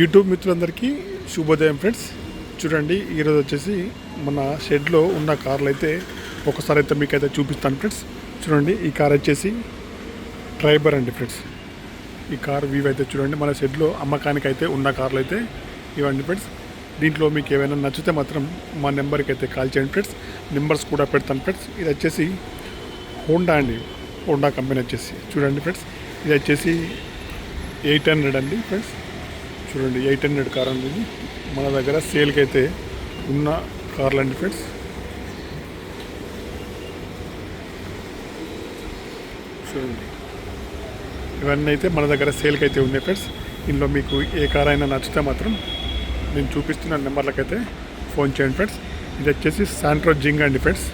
YouTube మిత్రులందరికీ శుభోదయం friends. చూడండి ఈరోజు వచ్చేసి మన షెడ్లో ఉన్న కార్లు అయితే ఒకసారి అయితే మీకు అయితే చూపిస్తాను ఫ్రెండ్స్. చూడండి ఈ కార్ వచ్చేసి ట్రైబర్ అండి ఫ్రెండ్స్. ఈ కార్ వీవ్ అయితే చూడండి మన షెడ్లో అమ్మకానికి అయితే ఉన్న కార్లు అయితే ఇవ్వండి ఫ్రెండ్స్. దీంట్లో మీకు ఏమైనా నచ్చితే మాత్రం మా నెంబర్కి అయితే కాల్ చేయండి ఫ్రెండ్స్. నెంబర్స్ కూడా పెడతాను ఫ్రెండ్స్. ఇది వచ్చేసి హోండా అండి. హోండా కంపెనీ వచ్చేసి. చూడండి ఫ్రెండ్స్ ఇది వచ్చేసి ఎయిట్ హండ్రెడ్ అండి ఫ్రెండ్స్. చూడండి ఎయిట్ హండ్రెడ్ కార్ అండి ఇది. మన దగ్గర సేల్కి అయితే ఉన్న కార్లు అండి ఫ్రెండ్స్ చూడండి. ఇవన్నీ అయితే మన దగ్గర సేల్కి అయితే ఉన్నాయి ఫ్రెండ్స్ ఇందులో మీకు ఏ కార్ అయినా నచ్చితే మాత్రం నేను చూపిస్తున్న నెంబర్లకైతే ఫోన్ చేయండి ఫ్రెండ్స్ ఇది వచ్చేసి శాంట్రో జింగ్ అండి ఫ్రెండ్స్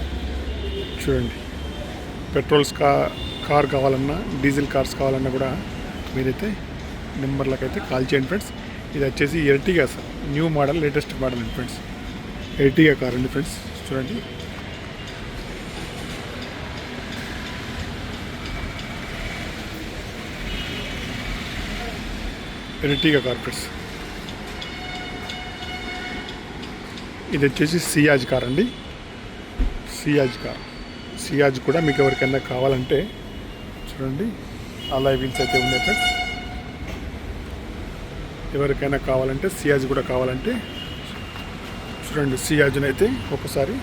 చూడండి. పెట్రోల్స్ కా కార్ కావాలన్నా డీజిల్ కార్స్ కావాలన్నా కూడా మీరైతే నెంబర్లకైతే అయితే కాల్ చేయండి ఫ్రెండ్స్ ఇది వచ్చేసి Ertiga sir. New model latest model అండి ఫ్రెండ్స్ ఎర్టిగా కార్ అండి ఫ్రెండ్స్ చూడండి. ఎర్టిగా కార్ ఫ్రెండ్స్ ఇది వచ్చేసి సియాజ్ కార్ అండి. Ciaz car. సియాజ్ కూడా మీకు ఎవరికైనా కావాలంటే చూడండి. అలా వీల్స్ అయితే ఉన్నాయి ఫ్రెండ్స్ ఎవరికైనా కావాలంటే సియాజ్ కూడా కావాలంటే చూడండి సియాజ్ని అయితే ఒకసారి.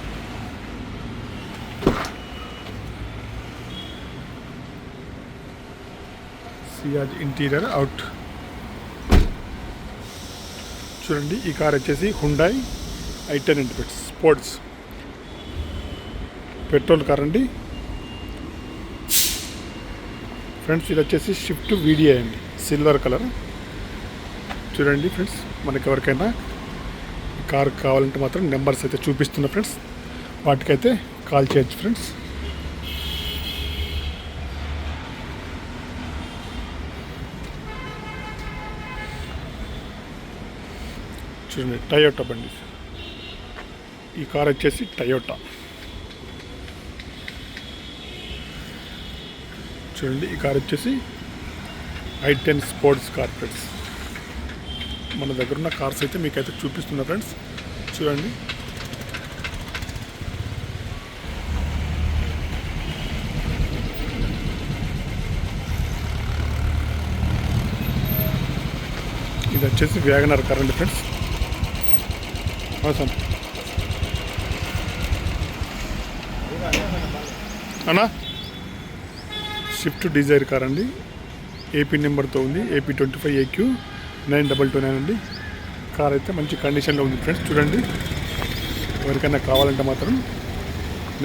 Ciaz interior out. చూడండి ఈ కార్ వచ్చేసి Hyundai i ten sports. Petrol car అండి. ఫ్రెండ్స్ ఇది వచ్చేసి షిఫ్ట్ వీడియో అండి సిల్వర్ కలర్. చూడండి ఫ్రెండ్స్ మనకి ఎవరికైనా కార్ కావాలంటే మాత్రం నెంబర్స్ అయితే చూపిస్తున్నా ఫ్రెండ్స్ వాటికైతే కాల్ చేయొచ్చు ఫ్రెండ్స్. చూడండి టయోటా బండి. ఈ కార్ వచ్చేసి టయోటా చూడండి ఈ కార్ వచ్చేసి ఐ టెన్ స్పోర్ట్స్ కార్పెట్స్ మన దగ్గర ఉన్న కార్స్ అయితే మీకైతే చూపిస్తున్నా ఫ్రెండ్స్. చూడండి. ఇది వచ్చేసి వ్యాగనర్ కార్ అండి ఫ్రెండ్స్ అవసరం అన్నా? స్విఫ్ట్ డిజైర్ కార్ అండి. ఏపీ నెంబర్తో ఉంది. AP twenty five AQ. Nine double two nine అండి. కార్ అయితే మంచి కండిషన్లో ఉంది ఫ్రెండ్స్ చూడండి. ఎవరికైనా కావాలంటే మాత్రం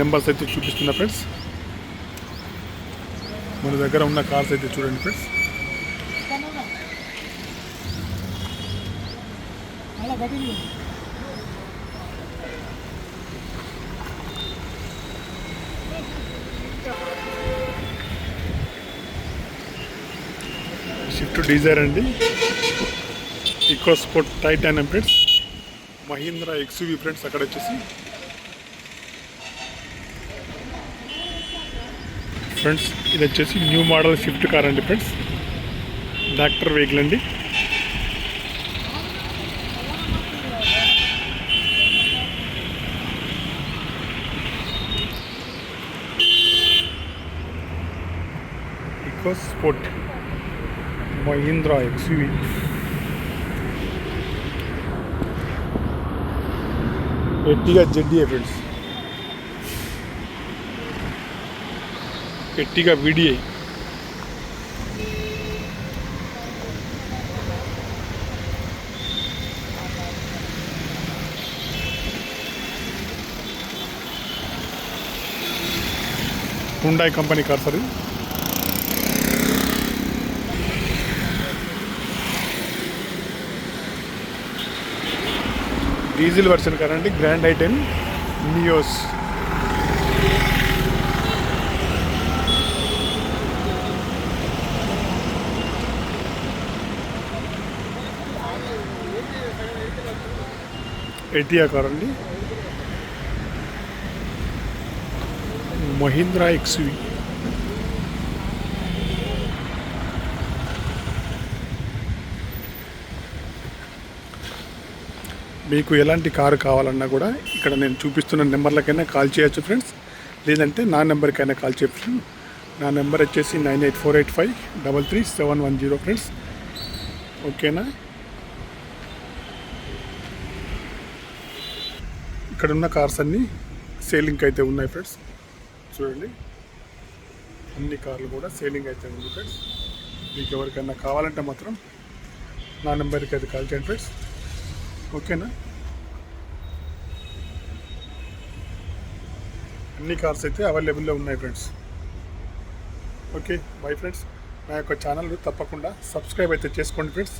నెంబర్స్ అయితే చూపిస్తున్నా ఫ్రెండ్స్ మన దగ్గర ఉన్న కార్స్ అయితే చూడండి ఫ్రెండ్స్ షిఫ్ట్ డిజైర్ అండి. EcoSport titanium friends Mahindra XUV friends అక్కడ వచ్చేసి. ఫ్రెండ్స్ ఇది వచ్చేసి న్యూ మోడల్ స్విఫ్ట్ కార్ అండి ఫ్రెండ్స్ డాక్టర్ వెహికల్ అండి. EcoSport Mahindra XUV Ertiga ZDA friends Ertiga VDI Hyundai company car sir diesel version car అండి grand i ten Neos Etios car అండి Mahindra XV మీకు ఎలాంటి కారు కావాలన్నా కూడా ఇక్కడ నేను చూపిస్తున్న నెంబర్లకైనా కాల్ చేయొచ్చు ఫ్రెండ్స్. లేదంటే నా నెంబర్కైనా కాల్ చేయొచ్చు. నా నెంబర్ వచ్చేసి nine eight four eight five double three seven one zero friends. ఓకేనా? ఇక్కడ ఉన్న కార్స్ అన్నీ సేలింగ్ అయితే ఉన్నాయి ఫ్రెండ్స్. చూడండి. అన్ని కార్లు కూడా సేలింగ్ అయితే ఉంది ఫ్రెండ్స్. మీకు ఎవరికైనా కావాలంటే మాత్రం నా నెంబర్కి అయితే కాల్ చేయండి ఫ్రెండ్స్. ఓకేనా? అన్ని కార్స్ అయితే అవైలబుల్లో ఉన్నాయి ఫ్రెండ్స్. Okay bye friends. నా యొక్క ఛానల్ తప్పకుండా సబ్స్క్రైబ్ అయితే చేసుకోండి ఫ్రెండ్స్.